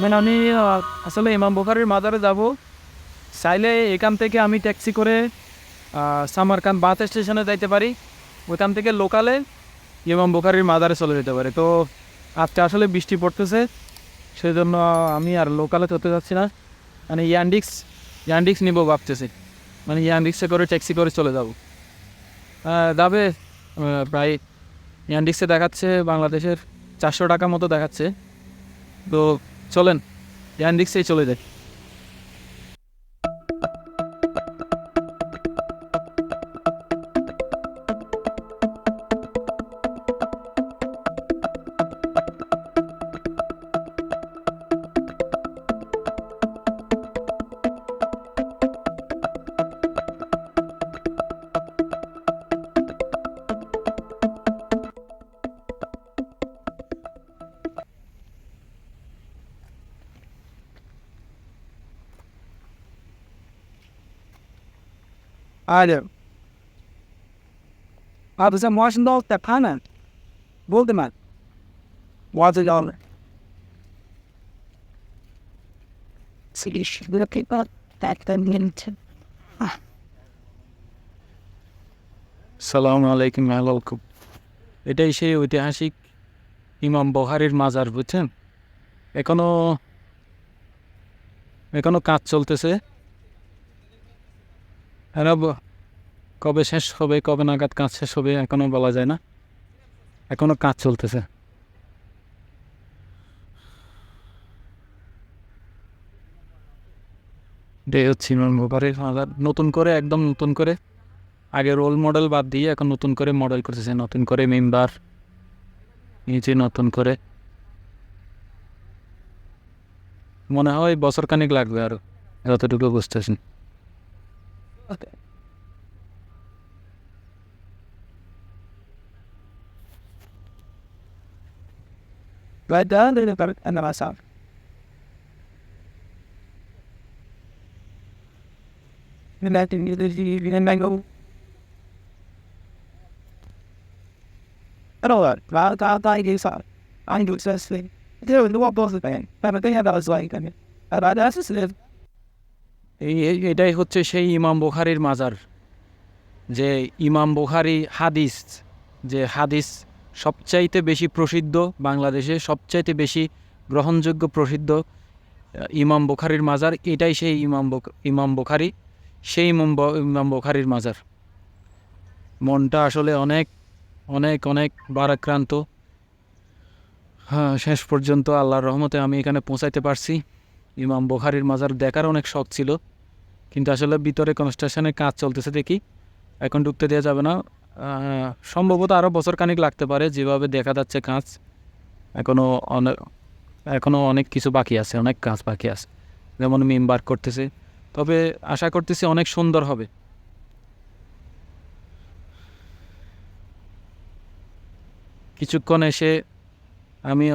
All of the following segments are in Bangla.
মানে আমি আসলে ইমাম বুখারির মাজারে যাব। চাইলে এখান থেকে আমি ট্যাক্সি করে আহ, সামারকান্দ বাস স্টেশনে যাইতে পারি। ওইখান থেকে লোকালে ইমাম বুখারির মাজারে চলে যেতে পারি। তো আজকে আসলে বৃষ্টি পড়তেছে সেই জন্য আমি আর লোকালে চলতে যাচ্ছি না। মানে ইয়ান্ডিক্স ইয়ান্ডিক্স নিব ভাবতেছি। মানে ইয়ান্ডিক্সে করে ট্যাক্সি করে চলে যাব। যাবে প্রায় ইয়ান্ডিক্সে দেখাচ্ছে বাংলাদেশের চারশো টাকা মতো দেখাচ্ছে। তো চলেন ইয়ান্ডিক্সেই চলে যাই Alo. Abi sen maaşında ol da panen. Buldum ben. Vazı kaldı. Swedish the people that mint সালাম আলাইকুম আলাইকুম এটাই সেই ঐতিহাসিক ইমাম বহারির মাজার বুঝছেন এখনও এখনও কাজ চলতেছে ব- কবে শেষ হবে, কবে নাগাদ কাজ শেষ হবে, এখনও বলা যায় না। এখনও কাজ চলতেছে। এটাই হচ্ছে মাজার নতুন করে, একদম নতুন করে। আগে রোল মডেল বাদ দিয়ে এখন নতুন করে মডেল করতেছে, নতুন করে মেম্বার নিচে নতুন করে। মনে হয় বছর খানিক লাগবে আরও যতটুকু বুঝতেছেন। Right down there, but and then I saw. And that didn't get you and I go. I don't know. I I I do so. I do this thing. They were the one boss thing. But they have that was like I mean. I that's just live. এই এই- এটাই হচ্ছে সেই ইমাম বুখারির মাজার যে ইমাম বুখারি হাদিস যে হাদিস সবচাইতে বেশি প্রসিদ্ধ বাংলাদেশে সবচাইতে বেশি গ্রহণযোগ্য প্রসিদ্ধ ইমাম বুখারির মাজার। এটাই সেই ইমাম ইমাম বুখারি, সেই ইমাম ইমাম বুখারির মাজার। মনটা আসলে অনেক অনেক অনেক বারাক্রান্ত হ্যাঁ শেষ পর্যন্ত আল্লাহর রহমতে আমি এখানে পৌঁছাইতে পারছি। ইমাম বুখারির মাজার দেখার অনেক শখ ছিল। কিন্তু আসলে ভিতরে কনস্ট্রাকশনে কাজ চলতেছে দেখি। এখন ঢুকতে দেওয়া যাবে না। সম্ভবত আরও বছর খানিক লাগতে পারে, যেভাবে দেখা যাচ্ছে কাজ এখনও অনেক এখনও অনেক কিছু বাকি আছে, অনেক কাজ বাকি আছে। যেমন মেম্বার করতেছে। তবে আশা করতেছি অনেক সুন্দর হবে। কিছুক্ষণ এসে আমি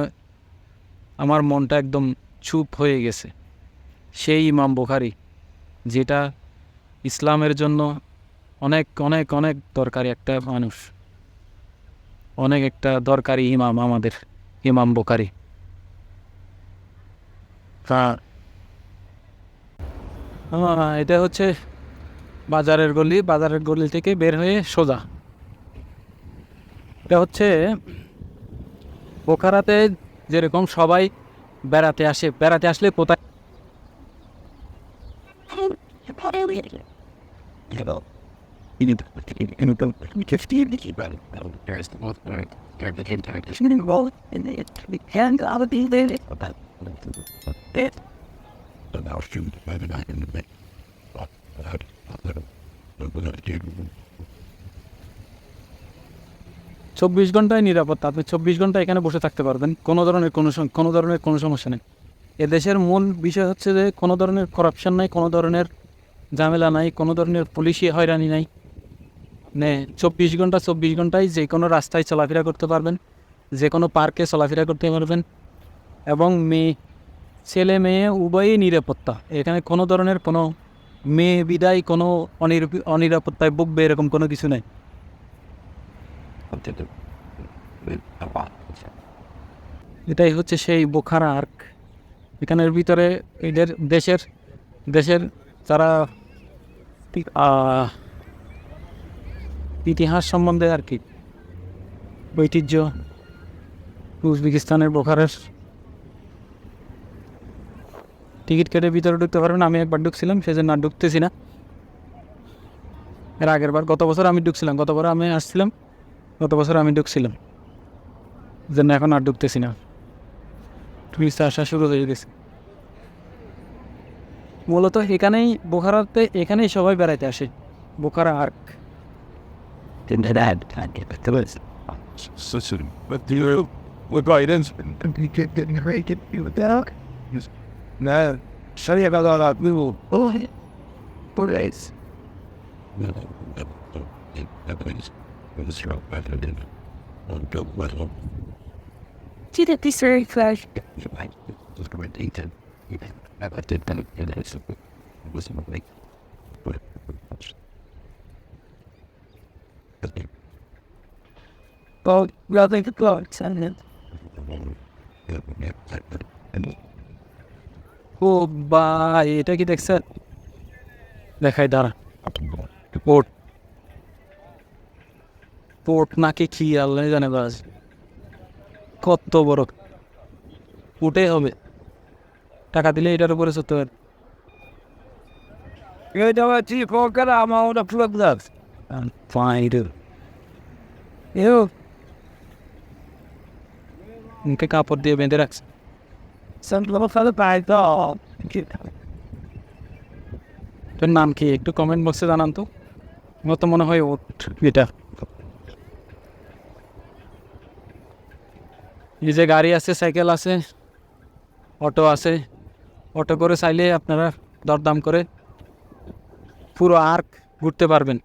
আমার মনটা একদম চুপ হয়ে গেছে। সেই ইমাম বুখারি, যেটা ইসলামের জন্য অনেক অনেক অনেক দরকারি একটা মানুষ। অনেক একটা দরকারি ইমাম আমাদের ইমাম বোকারি। হ্যাঁ এটা হচ্ছে বাজারের গলি বাজারের গলি থেকে বের হয়ে সোজা। এটা হচ্ছে পোখারাতে যেরকম সবাই বেড়াতে আসে বেড়াতে আসলে কোথায়? চব্বিশ ঘন্টায় নিরাপত্তা আপনি চব্বিশ ঘণ্টা এখানে বসে থাকতে পারবেন কোনো ধরনের কোনো কোনো ধরনের কোনো সমস্যা নেই এদেশের মূল বিষয় হচ্ছে যে কোনো ধরনের করাপশন নাই কোনো ধরনের ঝামেলা নাই কোনো ধরনের পুলিশি হয়রানি নাই নে চব্বিশ ঘণ্টা চব্বিশ ঘন্টায় যে কোনো রাস্তায় চলাফেরা করতে পারবেন যে কোনো পার্কে চলাফেরা করতে পারবেন এবং মেয়ে ছেলে মেয়ে উভয়ই নিরাপত্তা। এখানে কোনো ধরনের কোনো মেয়ে বিদায় কোনো অনিরপ- অনিরাপত্তায় ভুগবে এরকম কোনো কিছু নাই। lot. এটাই হচ্ছে সেই বোখারা আর্ক। এখানের ভিতরে এদের দেশের দেশের যারা ইতিহাস সম্বন্ধে আর কি। ঐতিহ্য উজবেকিস্তানের বোখারের। টিকিট কেটে ভিতরে ঢুকতে পারবেন, আমি একবার ঢুকছিলাম, সেজন্য আর ঢুকতেছি না। এর আগের বার গত বছর আমি ঢুকছিলাম, গত বছর আমি আসছিলাম, গত বছর আমি ঢুকছিলাম। জন্য এখন আর ঢুকতেছি না। টুরিস্ট আসা শুরু হয়ে গেছে। মূলত এখানেই, বোখারাতে এখানেই সবাই বেড়াইতে আসে। Bukhara ark. into that. It was such a material. What about it? And he kept getting ready to be with Doc. No, sorry about all that. We will. Oh, poor days. Did it this very flash? Just go and eat it. I did that. It was in a way. But And ও বা এটা কি দেখছেন? দেখাই দাঁড়া পোর্ট পোর্ট নাকি কি, আল্লাহ জানে কত বড়। উঠে হবে। টাকা দিলে এটার উপরে চলতে পারে। You know what? Left. Fine You মুখে কাপড় দিয়ে বেঁধে রাখছে. তোর নাম কি? একটু কমেন্ট বক্সে জানান তো। আমার তো মনে হয় ওট এটা। এই যে গাড়ি আছে সাইকেল আছে অটো আছে অটো করে চাইলে আপনারা দরদাম করে পুরো আর্ক ঘুরতে পারবেন।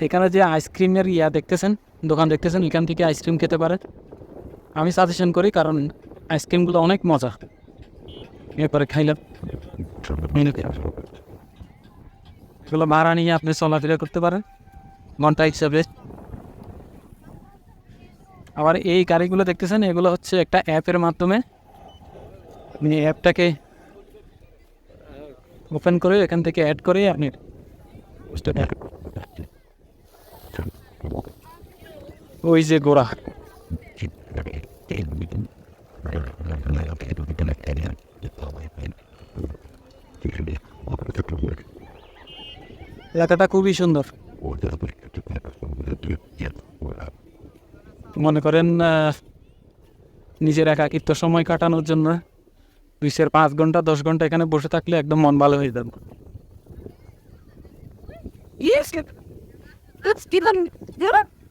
এখানে যে আইসক্রিমের ইয়া দেখতেছেন, দোকান দেখতেছেন, এখান থেকে আইসক্রিম খেতে পারেন। আমি সাজেশন করি, কারণ আইসক্রিমগুলো অনেক মজা। এরপরে খাইলাম। এগুলো ভাড়া নিয়ে আপনি চলাফেরা করতে পারেন। ঘণ্টা হিসাবে। আবার এই গাড়িগুলো দেখতেছেন, এগুলো হচ্ছে একটা অ্যাপের মাধ্যমে। আপনি অ্যাপটাকে ওপেন করে এখান থেকে অ্যাড করে আপনি ওই যে গোড়া। এলাকাটা খুবই সুন্দর। মনে করেন নিজের একাকিত্ব সময় কাটানোর জন্য দুই চার পাঁচ ঘণ্টা, দশ ঘণ্টা এখানে বসে থাকলে একদম মন ভালো হয়ে যাবে। Yes. Let's give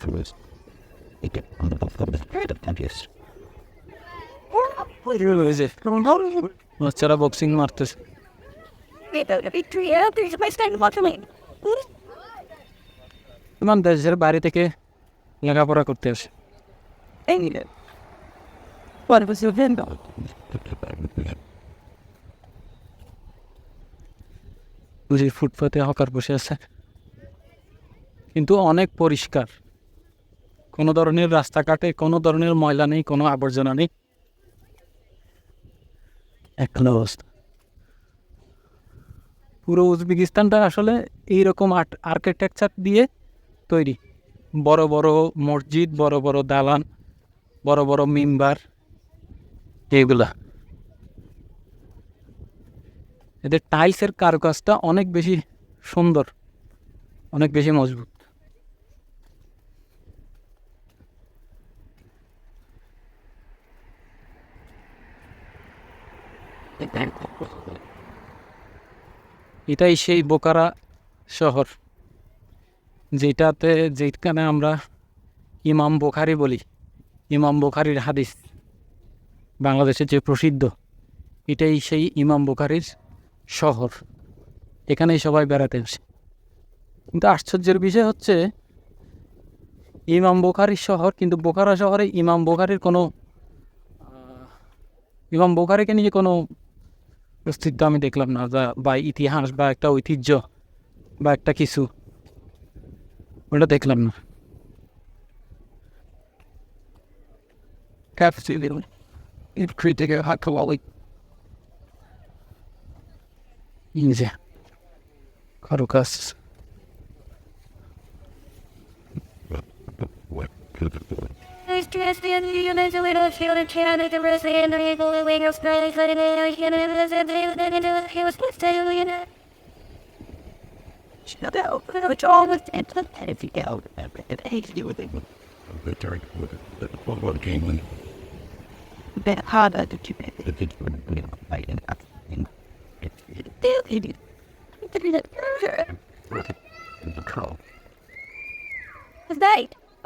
Oh, had it. He on the top of the head of যে বাচ্চারা বক্সিং মারতেছে Without a victory, yeah, there's a place down the bottom lane. ইমান দেশের বাড়ি থেকে লেখাপড়া করতে আসে Ain't it? What was your window? বুঝি ফুটপাতে হকার বসে আছে কিন্তু অনেক পরিষ্কার কোনো ধরনের রাস্তাঘাটে, কোনো ধরনের ময়লা নেই, কোনো আবর্জনা নেই। এখন অবস্থা। পুরো উজবেকিস্তানটা আসলে এইরকম আর্ট, আর্কিটেকচার দিয়ে তৈরি। বড় বড় মসজিদ, বড় বড় দালান, বড় বড় মিম্বার, এইগুলা। এদের টাইলসের কারুকাজটা অনেক বেশি সুন্দর, অনেক বেশি মজবুত। এটাই সেই বোকারা শহর, যেটাতে যেখানে আমরা ইমাম বোখারি বলি। ইমাম বোখারির হাদিস বাংলাদেশের যে প্রসিদ্ধ, এটাই সেই ইমাম বোখারির শহর। এখানেই সবাই বেড়াতে আসে। কিন্তু আশ্চর্যের বিষয় হচ্ছে, ইমাম বুখারির শহর কিন্তু বোখারা শহরে ইমাম বোখারির কোনো ইমাম বুখারিকে নিয়ে কোনো অস্তিত্ব আমি দেখলাম না যা- বা ইতিহাস বা একটা ঐতিহ্য বা একটা কিছু ওটা দেখলাম না Absolutely. It's critical high quality. ইংরেজি কারও কাজ There's is Christian humans who children can the the evil the of it. And took that. The turret with the football game and to keep it. The that?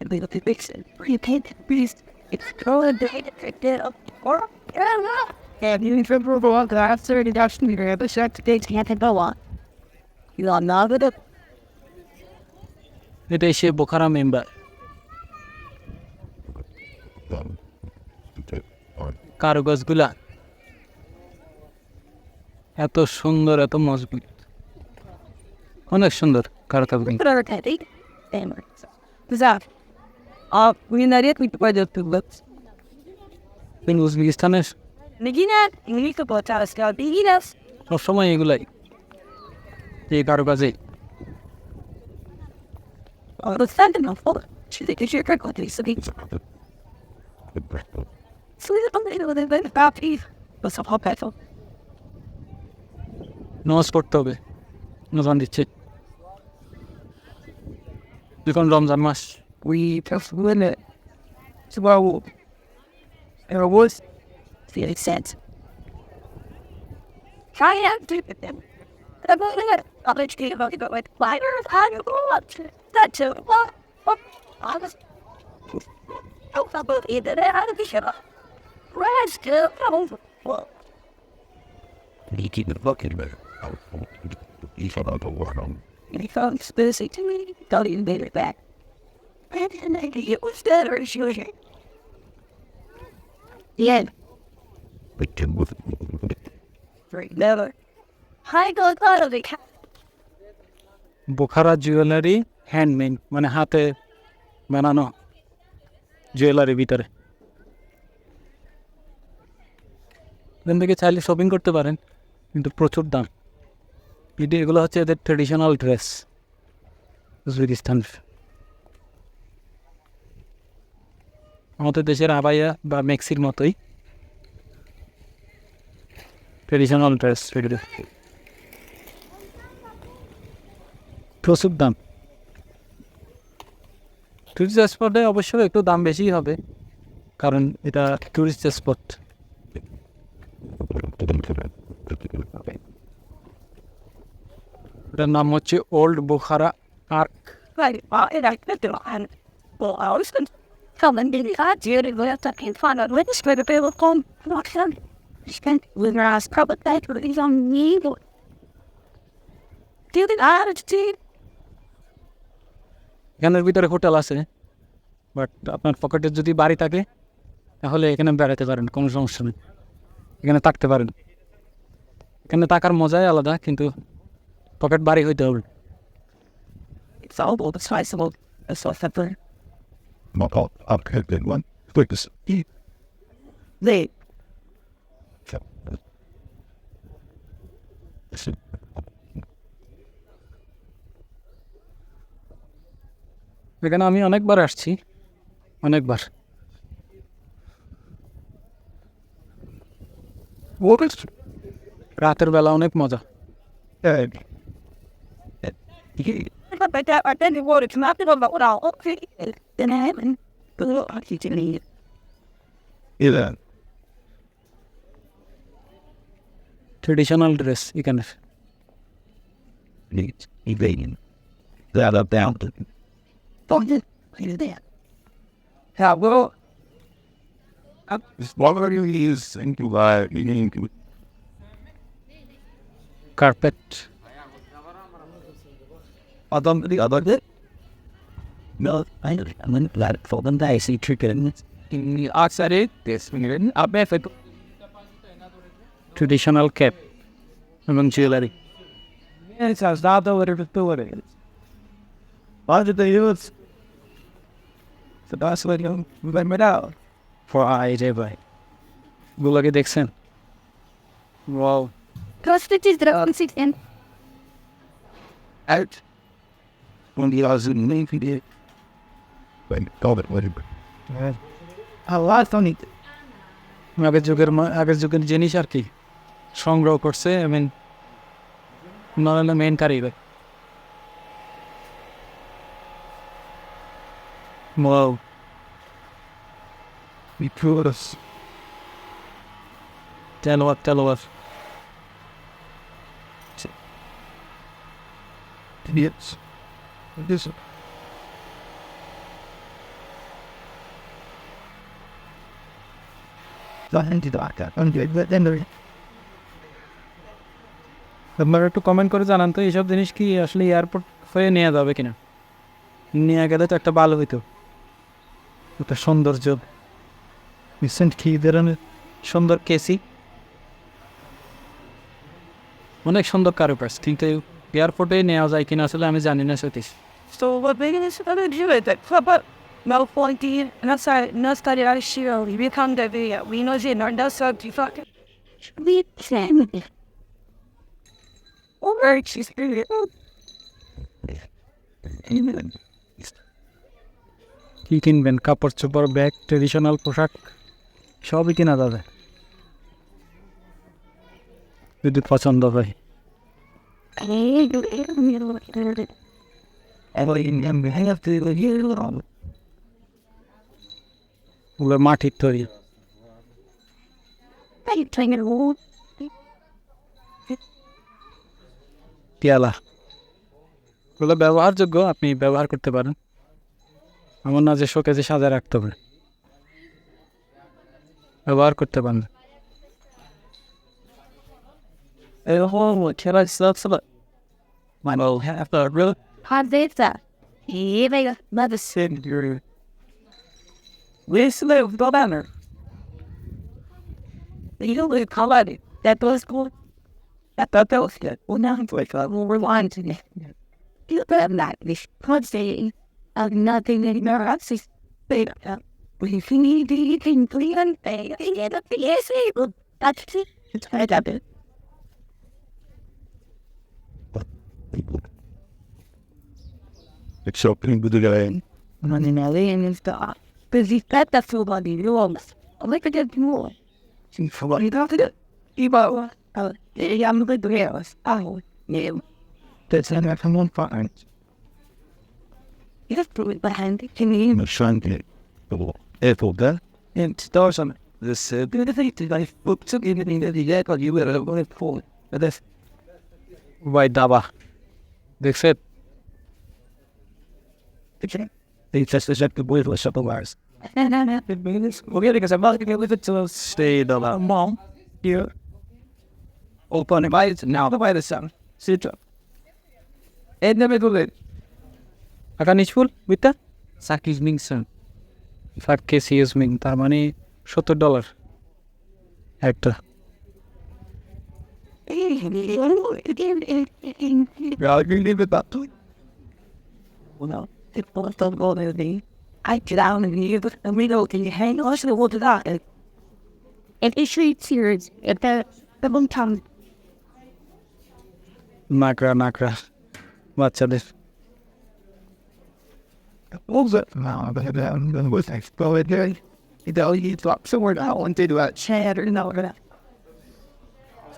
And look at fix it. Beast. It's going to hate it down. Or, And you remember what the answer to that me the shot today can't go on. You are not with it. এটাই সে বোখারা মেম্বার কারুকাজগুলা এত সুন্দর এত মজবুত অনেক সুন্দর কারুকাজগুলো But Uh, put the two lips. উজবেকিস্তানের Nagina, you need to put out a scout. Beginas. সবসময় এগুলাই এই Oh, hot petrol. নামাজ পড়তে হবে নজান দিচ্ছে এখন রমজান মাস وتفضيل سواء الروس في الإنسانت Try and do them. The moment I reach the emoji, but with fire, I want that too. what? I was. Oh, I'm both in the air and the shiver. Rest to come. What? He keep the fucking better. He found out the word on. He found Spursy to me. even him it back. It was dead or she was here. The end. But Tim with Right. Never. I go out of the cat. Bukhara jewellery handmade মানে হাতে বানানো জুয়েলারির ভিতরে এখান থেকে চাইলে শপিং করতে পারেন কিন্তু প্রচুর দাম এটি এগুলো হচ্ছে এদের ট্রেডিশনাল ড্রেস উজবেকিস্তানের আমাদের দেশের আবাইয়া বা মেক্সির মতোই ট্রেডিশনাল ড্রেস প্রচুর দাম। টুরিস্ট স্পটে অবশ্যই একটু দাম বেশিই হবে, কারণ এটা টুরিস্ট স্পট এটার নাম হচ্ছে old Bukhara Ark Right, well, and I could do it. Well, I was going to tell them that I did it without that can find out witness for the people come not him. Spent with her ass probably that but he's on me. Do the attitude. এখানের ভিতরে হোটেল আছে বাট আপনার পকেটে যদি বাড়ি থাকে তাহলে এখানে বেড়াতে পারেন কোনো সমস্যা নেই এখানে থাকতে পারেন এখানে থাকার মজাই আলাদা কিন্তু পকেট বাড়ি হইতে হবে all the size of. Not all up in one. Quick this. They এখানে আমি অনেকবার আসছি। অনেকবার। রাতের বেলা অনেক মজা। that? But that, I didn't want to come up with what I'll okay. Then I haven't. But I didn't need Either. Traditional dress এখানে It's evading. That up down. Don't do that. Yeah, well, As long as you use and you are beginning to carpet Adam the other did. No, I don't. I'm going to for them. They see chicken. In the Aksare, this means a benefit. Traditional cap among jewelry. Yes, I was not over with two of it. Why did they use the best way to remember out. For IJ by. Good luck at Dixon. Wow. Cross stitches, dragon sit in. Out. When the other name he did. When call it whatever. A lot of it. আগের যুগের মা- আগের যুগের জিনিস আর কি সংগ্রহ করছে আই মিন নরলে মেন কারিগর ওয়াও We put us. তেলোয়ার তেলোয়ার Idiots. There. আপনারা একটু কমেন্ট করে জানান তো এইসব জিনিস কি আসলে এয়ারপোর্ট হয়ে নেওয়া যাবে কিনা? নিয়ে গেলে তো একটা ভালো হইতো। একটা সৌন্দর্য। রিসেন্ট কি ধরনের? সুন্দর কেসি। অনেক সুন্দর কারুকাজ কিন্তু এয়ারপোর্টে নেওয়া যায় কিনা আসলে আমি জানি না সতীশ here. কী কিনবেন কাপড় চোপড় ব্যাগ ট্রেডিশনাল পোশাক সবই কেনা যাবে যদি পছন্দ হয় মাটির তৈরি। পেয়ালা। ব্যবহারযোগ্য, আপনি ব্যবহার করতে পারেন। এমন না যে শোকেজে সাজায় রাখতে হবে। ব্যবহার করতে পারেন। Hey, oh, can I snap some? My little half a really? How did that? He made a medicine. sin. This live the banner. You live collected. That was good. I thought that was good. Well, now it's like, well, we're lying to me. You better not be constantly of nothing in your house. We can eat anything, please. That's it. It's right up it. It's budulay. Money na rin yung stock. Pesikat na suba ni Longs. Ang like agad mo. Sinuwa ni Dr. Iba. Iyam ko duyos. Ako. Ngayon. That's an effing one part. Yes, prove it behind it. Can you? Mashante. Eto da. And stars on this. Do the thing that I took everything that he did, but you were a bullet for. But that's. Vai dava. Except They just reject the. And I'm It means we're because I'm not going to leave it stay the mom here. Open the bites now the by the sun. Sit up. And never do it. আকা নিচফুল বুঝতা সাকিজ মিংসন ফাক কে সিএস মিং তার মানে সত্তর ডলার একটা Yeah, you leave it back to it. Well, no. It was done all the day. I get down and you and we know can you hang on to the water that if it's sweet tears if the the one time নাকড়া নাকড়া বাচ্চাদের What was it? No, but I'm going to go ahead there. You know, you drop somewhere now and do that chat or no.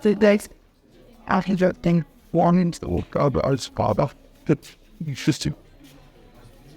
the next after thing warnings the work of our father that you just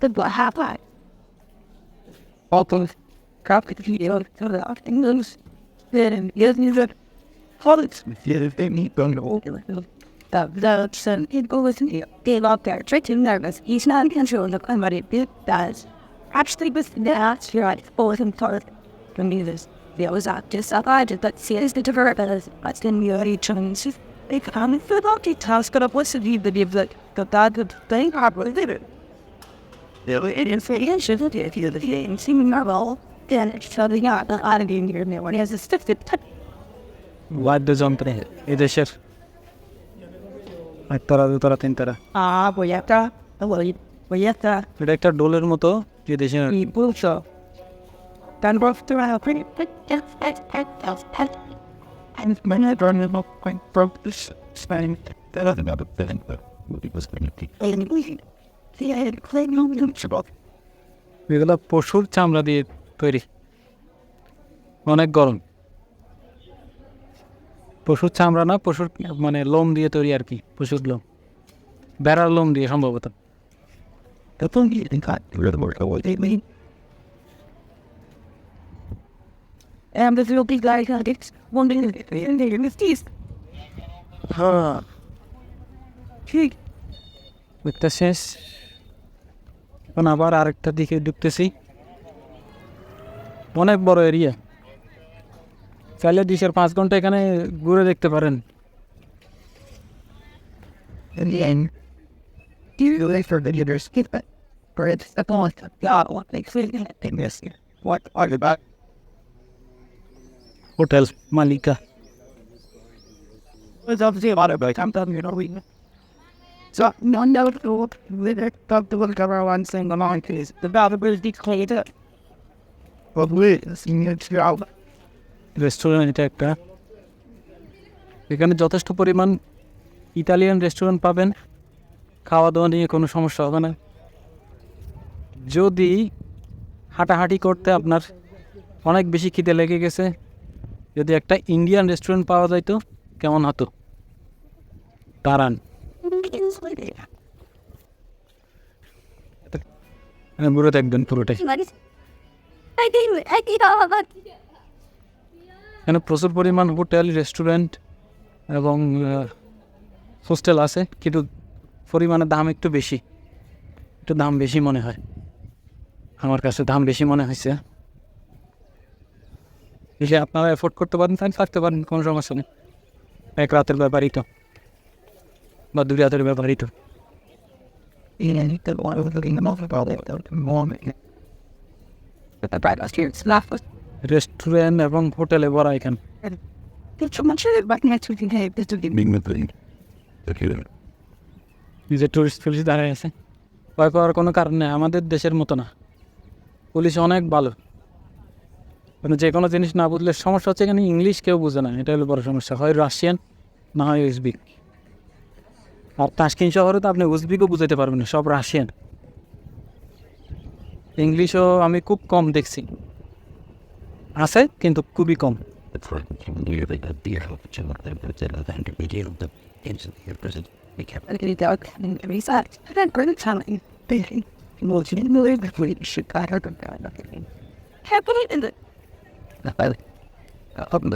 the black light. Although, graphic video to the afternoons, then using the products with the other thing, he's going to walk the village and goes in they lock their treating nervous. He's not in control of what it does. Actually, with that, you're right, both and thought from this. There was a disadvantage that says the developers, but then can't the believe it. It is for you, shouldn't it? If you're the game, seeming normal, then it's something out, the oddity in here, when he has a stiff, it বাদ্যযন্ত্রে এদেশের একতারা dotara তিনতারা Ah, voy a estar, voy, voy a estar. এটা একটা ডোলের মতো যে দেশের y pulso. Tan এগুলো পশুর চামড়া দিয়ে তৈরি অনেক গরম পশুর চামড়া না পশুর মানে লোম দিয়ে তৈরি আর কি পশুর লোম বেড়ার লোম দিয়ে সম্ভবত they're huh. শেষ এখন আবার আরেকটা দিকে ঢুকতেছি অনেক বড় এরিয়া চাইলে দুইশের পাঁচ ঘন্টা এখানে ঘুরে দেখতে পারেন in the end you wait for the other skip it for it's the point God what makes it they miss you what are you back hotel Malika so no no no with it top the one cover one single line is the valuability cleared but we senior to out restaurant এটা একটা। এখানে যথেষ্ট পরিমাণ ইতালিয়ান রেস্টুরেন্ট পাবেন। খাওয়া দাওয়া নিয়ে কোনো সমস্যা হবে না। যদি হাঁটাহাঁটি করতে আপনার অনেক বেশি খিদে লেগে গেছে যদি একটা ইন্ডিয়ান রেস্টুরেন্ট পাওয়া যাইতো কেমন হতো? দাঁড়ান। প্রচুর পরিমাণ হোটেল, রেস্টুরেন্ট এবং হোস্টেল আছে, কিন্তু পরিমাণে দাম একটু বেশি। একটু দাম বেশি মনে হয়। আমার কাছে দাম বেশি মনে হয়েছে। আপনারা এফোর্ড করতে পারেন, তাহলে থাকতে পারেন, কোনো সমস্যা নেই। এক রাতের ব্যাপারই তো। বা দুই রাতের ব্যাপারই তো and the one was looking them off about it the moment But the bright was here. It's not was. Restaurant এবং হোটেলে ভরা এখানে নিজের টুরিস্ট পুলিশ দাঁড়ায় আছে ভয় পাওয়ার কোনো কারণ নেই আমাদের দেশের মতো না পুলিশ অনেক ভালো মানে যে কোনো জিনিস না বুঝলে সমস্যা হচ্ছে এখানে ইংলিশ কেউ বুঝে না এটা হলো বড় সমস্যা হয় রাশিয়ান না হয় উজবিক আর তাস্কিন শহরে তো আপনি উজবিকও বুঝাইতে পারবেন না সব রাশিয়ান ইংলিশও আমি খুব কম দেখছি আছে কিন্তু খুবই কম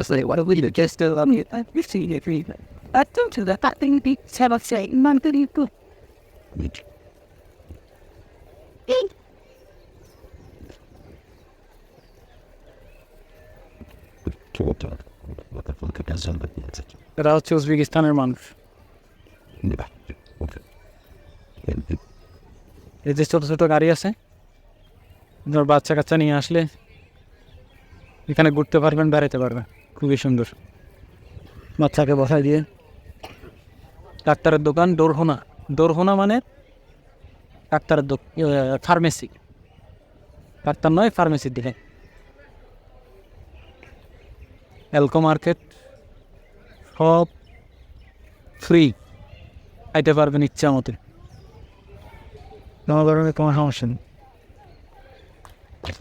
say, what do we do? Just still on it. I've seen it even. I don't do that. That thing be said of saying, man, you. এরা হচ্ছে উজবেকিস্তানের মানুষ. এই যে ছোটো ছোটো গাড়ি আছে ধর বাচ্চা কাচ্চা নিয়ে আসলে এখানে ঘুরতে পারবেন বেড়াতে পারবেন খুবই সুন্দর বাচ্চাকে বসাই দিয়ে ডাক্তারের দোকান ডোরহোনা ডোরহোনা মানে ডাক্তারের ফার্মেসি ডাক্তার নয় ফার্মেসির দিকে। অ্যালকো মার্কেট সব ফ্রি খাইতে পারবেন ইচ্ছা মতো। কোনো ধরনের কোনো সমস্যা নেই। It's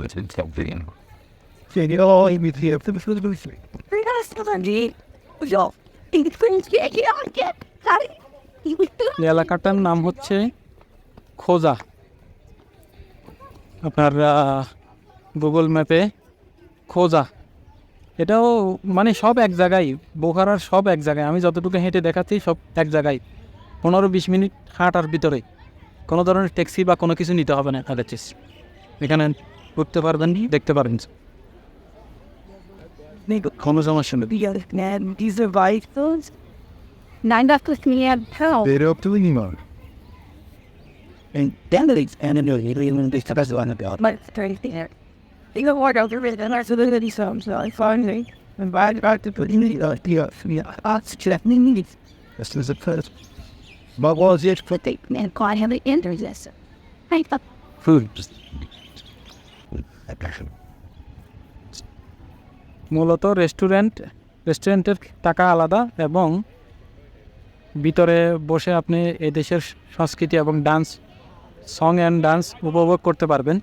এলাকাটার নাম হচ্ছে খোজা। আপনার গুগল ম্যাপে খোজা। এটাও মানে সব এক জায়গায় বোখারার সব এক জায়গায়। আমি যতটুকু হেঁটে দেখাচ্ছি সব এক জায়গায়। পনেরো বিশ মিনিট হাঁটার ভিতরে। কোনো ধরনের ট্যাক্সি বা কোনো কিছু নিতে হবে না এখানে এখানে ঘুরতে পারবেন দেখতে পারবেন কোনো সমস্যা নেই। These are vitals. Nine dollars me at hell. They're up to anymore. And then it's and then you even this the best one about. My thirty there. You know what? I'll get and I said that he saw so I finally and by about to put in the Yeah, that's just needs. This is the first. But was it for the man quite have the interest. I thought food Just. Passion. মূলত রেস্টুরেন্ট রেস্টুরেন্টের টাকা আলাদা এবং ভিতরে বসে আপনি এদেশের সংস্কৃতি এবং ডান্স সং অ্যান্ড ডান্স উপভোগ করতে পারবেন।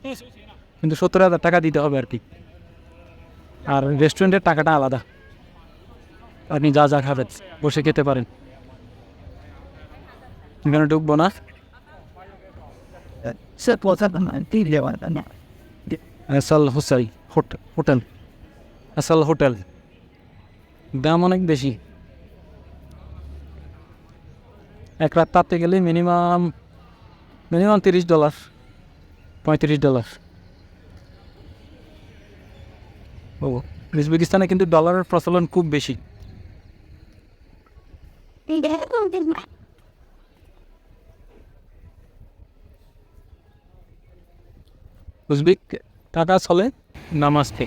কিন্তু সত্তর হাজার টাকা দিতে হবে আর কি। আর রেস্টুরেন্টের টাকাটা আলাদা। আপনি যা যা খাবেন, বসে খেতে পারেন। এখানে ঢুকবো না? এসাল হোসাই হোট- হোটেল। Asal hotel. দাম অনেক বেশি। এক রাত তাতে গেলে মিনিমাম মিনিমাম তিরিশ ডলার, পঁয়ত্রিশ ডলার। ও, উজবেকিস্তানে কিন্তু ডলারের প্রচলন খুব বেশি। উজবেক টাকা চলে নামাজতে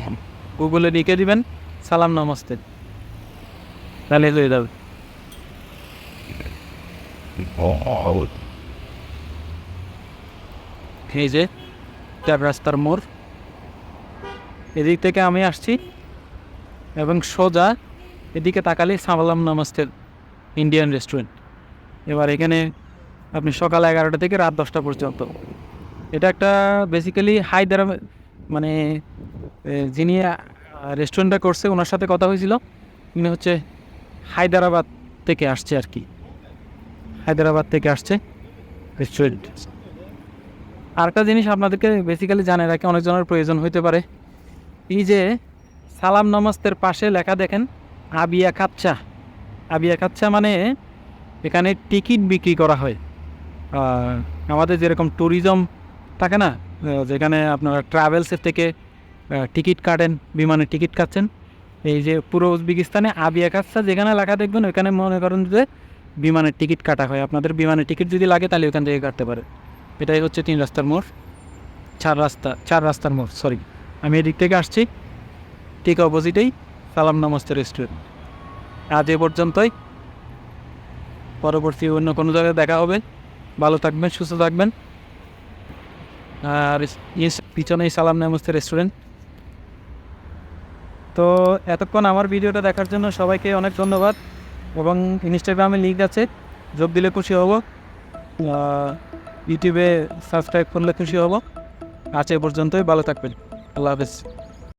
গুগলে লিখে দিবেন, সালাম নামাজতে তাহলে যাবে। এই যে চার রাস্তার মোড়। এদিক থেকে আমি আসছি এবং সোজা এদিকে তাকালে সামালাম নামাজতের ইন্ডিয়ান রেস্টুরেন্ট। এবার এখানে আপনি সকাল এগারোটা থেকে রাত দশটা পর্যন্ত। এটা একটা বেসিক্যালি হায়দ্রাবাদ মানে যিনি রেস্টুরেন্টটা করছে, ওনার সাথে কথা হয়েছিল। উনি হচ্ছে হায়দ্রাবাদ থেকে আসছে আর কি। হায়দ্রাবাদ থেকে আসছে। রেস্টুরেন্ট আরেকটা জিনিস আপনাদেরকে বেসিক্যালি জানে রাখে অনেকজনের প্রয়োজন হইতে পারে। এই যে সালাম নামাজতের পাশে লেখা দেখেন আবিয়া কাচ্চা। আবিয়া কাচ্চা মানে এখানে টিকিট বিক্রি করা হয়। আমাদের যেরকম ট্যুরিজম থাকে না যেখানে আপনারা ট্রাভেলসের থেকে টিকিট কাটেন বিমানের টিকিট কাটছেন। এই যে পুরো উজবেকিস্তানে আবিয়া কাচ্চা যেখানে লেখা দেখবেন ওইখানে মনে করেন যে বিমানের টিকিট কাটা হয়। আপনাদের বিমানের টিকিট যদি লাগে, তাহলে ওখান থেকে কাটতে পারে। এটাই হচ্ছে তিন রাস্তার মোড়। চার রাস্তা, চার রাস্তার মোড় সরি আমি এদিক থেকে আসছি। ঠিক অপোজিটেই সালাম নমস্তে রেস্টুরেন্ট আজ এ পর্যন্তই। পরবর্তী অন্য কোনো জায়গায় দেখা হবে। ভালো থাকবেন, সুস্থ থাকবেন। আর পিছনেই সালাম নমস্তে রেস্টুরেন্ট তো এতক্ষণ আমার ভিডিওটা দেখার জন্য সবাইকে অনেক ধন্যবাদ। এবং ইনস্টাগ্রামে লিঙ্ক আছে, যোগ দিলে খুশি হব। ইউটিউবে সাবস্ক্রাইব করলে খুশি হব। আজ এ পর্যন্তই, ভালো থাকবেন। আল্লাহ হাফেজ।